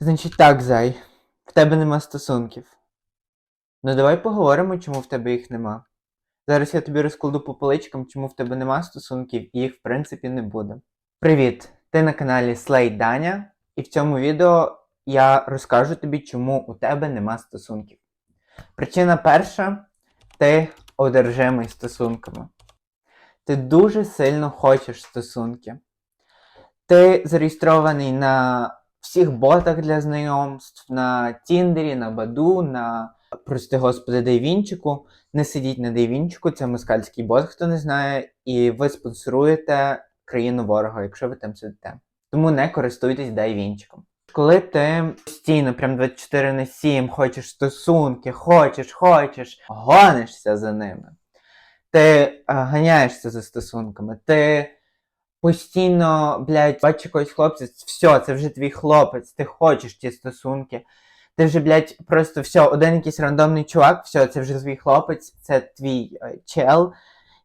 Значить так, зай, в тебе нема стосунків. Ну давай поговоримо, чому в тебе їх нема. Зараз я тобі розкладу по поличкам, чому в тебе нема стосунків і їх в принципі не буде. Привіт! Ти на каналі Слей Даня, і в цьому відео я розкажу тобі, чому у тебе нема стосунків. Причина перша ти одержимий стосунками. Ти дуже сильно хочеш стосунки. Ти зареєстрований на всіх ботах для знайомств, на Тіндері, на Баду, на прости господи, Дейвінчику. Не сидіть на Дейвінчику, це москальський бот, хто не знає, і ви спонсоруєте країну ворога, якщо ви там сидите. Тому не користуйтесь Дейвінчиком. Коли ти постійно, прям 24 на 7, хочеш стосунки, хочеш, хочеш, гонишся за ними. Ти е, ганяєшся за стосунками, ти постійно, блядь, бачиш якогось хлопця, все, це вже твій хлопець, ти хочеш ті стосунки. Ти вже, блядь, просто все, один якийсь рандомний чувак, все, це вже твій хлопець, це твій е, чел,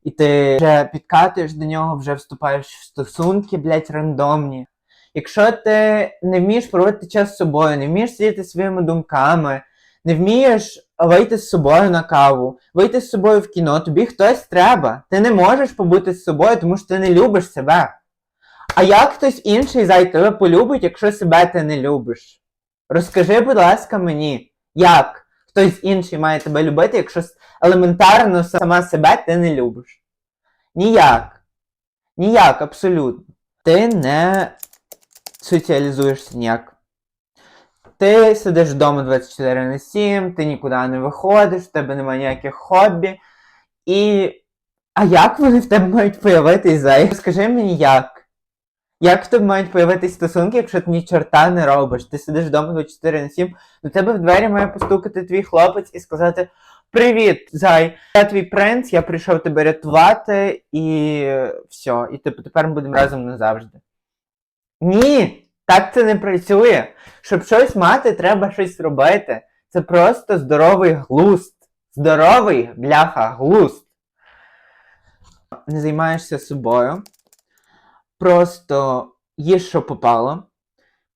і ти вже підкатуєш до нього, вже вступаєш в стосунки, блядь, рандомні. Якщо ти не вмієш проводити час з собою, не вмієш сидіти своїми думками, не вмієш вийти з собою на каву, вийти з собою в кіно, тобі хтось треба. Ти не можеш побути з собою, тому що ти не любиш себе. А як хтось інший зай тебе полюбить, якщо себе ти не любиш? Розкажи, будь ласка, мені, як хтось інший має тебе любити, якщо елементарно сама себе ти не любиш? Ніяк. Ніяк, абсолютно. Ти не соціалізуєшся ніяк. Ти сидиш вдома 24 на 7, ти нікуди не виходиш, в тебе немає ніяких хобі. І. А як вони в тебе мають появитись, зай? Скажи мені як? Як в тебе мають появитись стосунки, якщо ти ні чорта не робиш? Ти сидиш вдома 24 на 7, до тебе в двері має постукати твій хлопець і сказати: Привіт, зай, я твій принц, я прийшов тебе рятувати, і все, і типу тепер ми будемо разом назавжди. Ні, так це не працює. Щоб щось мати, треба щось робити. Це просто здоровий глузд. Здоровий бляха глузд. Не займаєшся собою. Просто їш, що попало,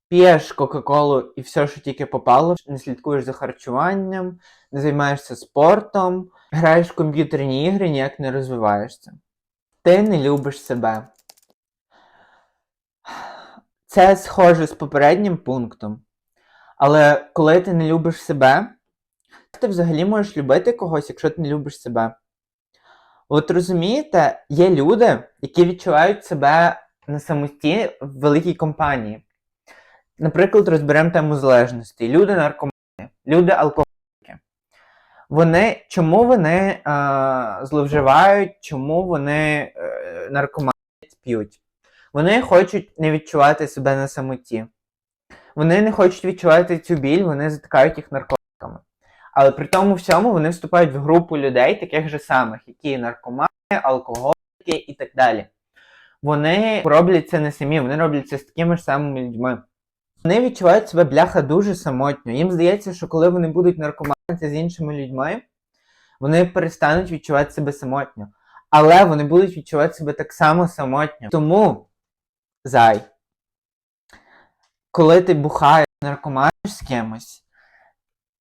п'єш Кока-Колу і все, що тільки попало, не слідкуєш за харчуванням, не займаєшся спортом, граєш в комп'ютерні ігри, ніяк не розвиваєшся. Ти не любиш себе. Це схоже з попереднім пунктом. Але коли ти не любиш себе, ти взагалі можеш любити когось, якщо ти не любиш себе? От розумієте, є люди, які відчувають себе на самоті в великій компанії. Наприклад, розберемо тему залежності. Люди наркомани, люди алкоголіки. Вони чому вони а, зловживають, чому вони е, наркоманять п'ють? Вони хочуть не відчувати себе на самоті. Вони не хочуть відчувати цю біль, вони затикають їх наркотиками. Але при тому всьому вони вступають в групу людей, таких же самих, які наркомани, алкоголіки і так далі. Вони роблять це не самі, вони роблять це з такими ж самими людьми. Вони відчувають себе бляха дуже самотньо. Їм здається, що коли вони будуть наркоманити з іншими людьми, вони перестануть відчувати себе самотньо. Але вони будуть відчувати себе так само самотньо. Тому, зай, коли ти бухаєш, наркоманиш з кимось,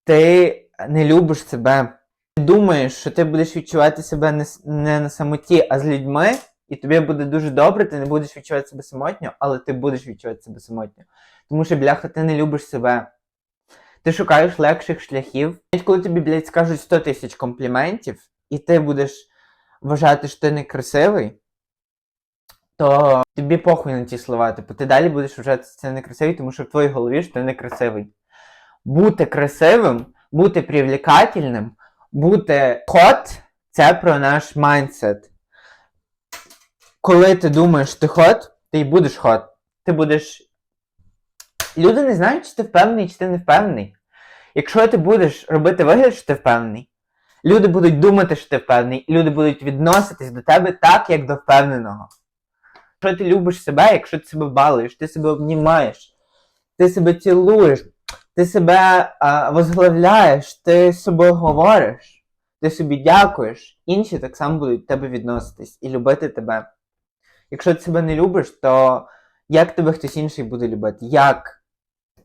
ти не любиш себе. Ти думаєш, що ти будеш відчувати себе не, не на самоті, а з людьми, і тобі буде дуже добре, ти не будеш відчувати себе самотньо, але ти будеш відчувати себе самотньо. Тому що, бляха, ти не любиш себе. Ти шукаєш легших шляхів. Навіть коли тобі, блядь, скажуть 100 тисяч компліментів, і ти будеш вважати, що ти некрасивий, то тобі похуй на ті слова. Типу, ти далі будеш вважати це некрасивий, тому що в твоїй голові що ти некрасивий. Бути красивим, бути привлекательним, бути хот це про наш майндсет. Коли ти думаєш, ти хот, ти й будеш хот. Ти будеш. Люди не знають, чи ти впевнений, чи ти не впевнений. Якщо ти будеш робити вигляд, що ти впевнений, люди будуть думати, що ти впевнений, і люди будуть відноситись до тебе так, як до впевненого. Якщо ти любиш себе, якщо ти себе балуєш, ти себе обнімаєш, ти себе цілуєш, ти себе а, возглавляєш, ти собою говориш, ти собі дякуєш, інші так само будуть до тебе відноситись і любити тебе. Якщо ти себе не любиш, то як тебе хтось інший буде любити? Як?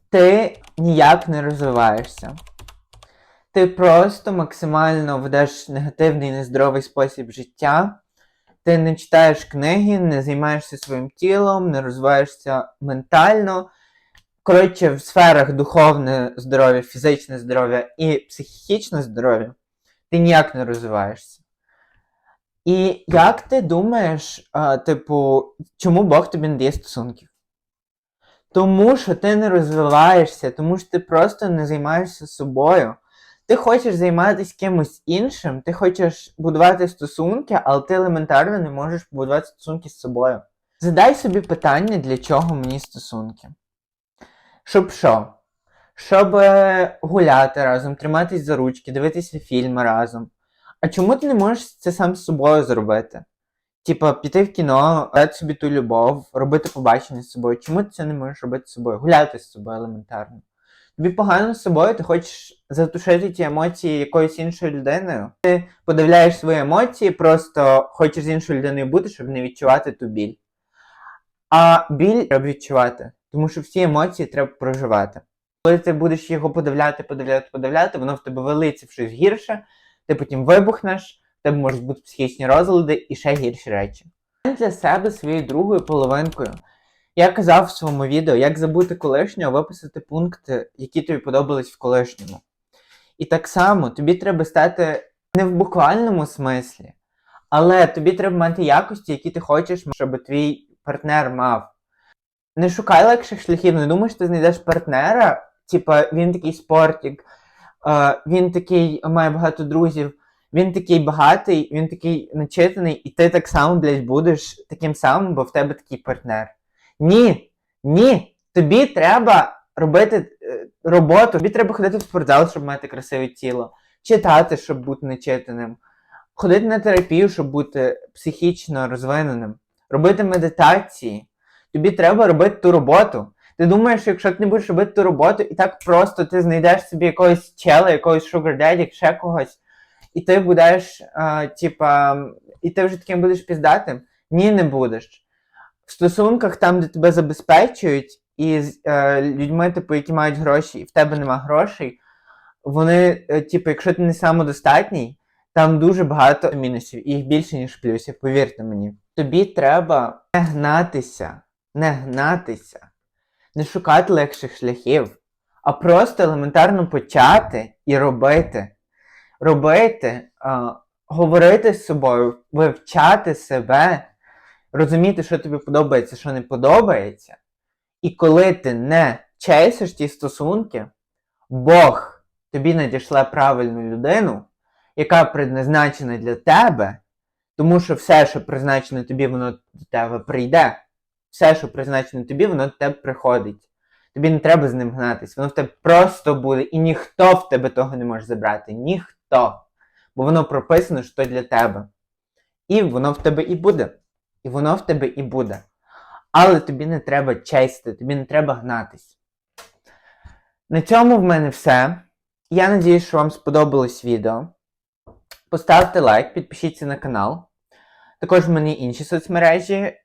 Ти ніяк не розвиваєшся. Ти просто максимально ведеш негативний нездоровий спосіб життя. Ти не читаєш книги, не займаєшся своїм тілом, не розвиваєшся ментально. Коротше, в сферах духовне здоров'я, фізичне здоров'я і психічне здоров'я ти ніяк не розвиваєшся. І як ти думаєш, а, типу, чому Бог тобі не дає стосунків? Тому що ти не розвиваєшся, тому що ти просто не займаєшся собою. Ти хочеш займатися кимось іншим, ти хочеш будувати стосунки, але ти елементарно не можеш побудувати стосунки з собою. Задай собі питання, для чого мені стосунки. Щоб що? Щоб е, гуляти разом, триматись за ручки, дивитися фільми разом. А чому ти не можеш це сам з собою зробити? Типа, піти в кіно, дати собі ту любов, робити побачення з собою. Чому ти це не можеш робити з собою? Гуляти з собою елементарно. Тобі погано з собою, ти хочеш затушити ті емоції якоюсь іншою людиною. Ти подивляєш свої емоції, просто хочеш з іншою людиною бути, щоб не відчувати ту біль. А біль треба відчувати, тому що всі емоції треба проживати. Коли ти будеш його подивляти, подивляти, подивляти, воно в тебе вилиться в щось гірше, ти потім вибухнеш, в тебе можуть бути психічні розлади і ще гірші речі. Для себе своєю другою половинкою. Я казав в своєму відео, як забути колишнього, виписати пункти, які тобі подобались в колишньому. І так само тобі треба стати не в буквальному смислі, але тобі треба мати якості, які ти хочеш, щоб твій партнер мав. Не шукай легших шляхів, не думай, що ти знайдеш партнера, типа він такий спортик, е, він такий має багато друзів, він такий багатий, він такий начитаний, і ти так само, блядь, будеш таким самим, бо в тебе такий партнер. Ні, ні, тобі треба робити е, роботу, тобі треба ходити в спортзал, щоб мати красиве тіло, читати, щоб бути начитаним, ходити на терапію, щоб бути психічно розвиненим, робити медитації. Тобі треба робити ту роботу. Ти думаєш, що якщо ти не будеш робити ту роботу, і так просто ти знайдеш собі якогось чела, якогось sugar daddy, ще когось, і ти будеш, а, типа, і ти вже таким будеш піздатим? Ні, не будеш. В стосунках, там, де тебе забезпечують, і з е, людьми, типу, які мають гроші, і в тебе нема грошей, вони, е, типу, якщо ти не самодостатній, там дуже багато мінусів, і їх більше, ніж плюсів, повірте мені. Тобі треба не гнатися, не гнатися, не шукати легших шляхів, а просто елементарно почати і робити. Робити, а, говорити з собою, вивчати себе, розуміти, що тобі подобається, що не подобається. І коли ти не чесиш ті стосунки, Бог тобі надішле правильну людину, яка предназначена для тебе, тому що все, що призначено тобі, воно до тебе прийде. Все, що призначено тобі, воно до тебе приходить. Тобі не треба з ним гнатись, воно в тебе просто буде, і ніхто в тебе того не може забрати. Ніхто. Бо воно прописано, що для тебе. І воно в тебе і буде. І воно в тебе і буде. Але тобі не треба чести, тобі не треба гнатись. На цьому в мене все. Я надіюсь, що вам сподобалось відео. Поставте лайк, підпишіться на канал. Також в мене інші соцмережі.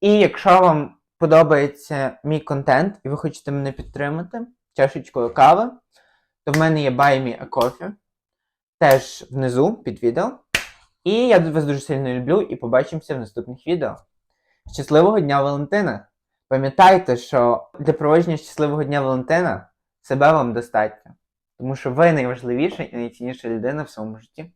І якщо вам подобається мій контент і ви хочете мене підтримати чашечкою кави, то в мене є Buy Me a Coffee теж внизу під відео. І я вас дуже сильно люблю і побачимося в наступних відео. Щасливого дня Валентина! Пам'ятайте, що для проводження щасливого дня Валентина себе вам достатньо. Тому що ви найважливіша і найцінніша людина в своєму житті.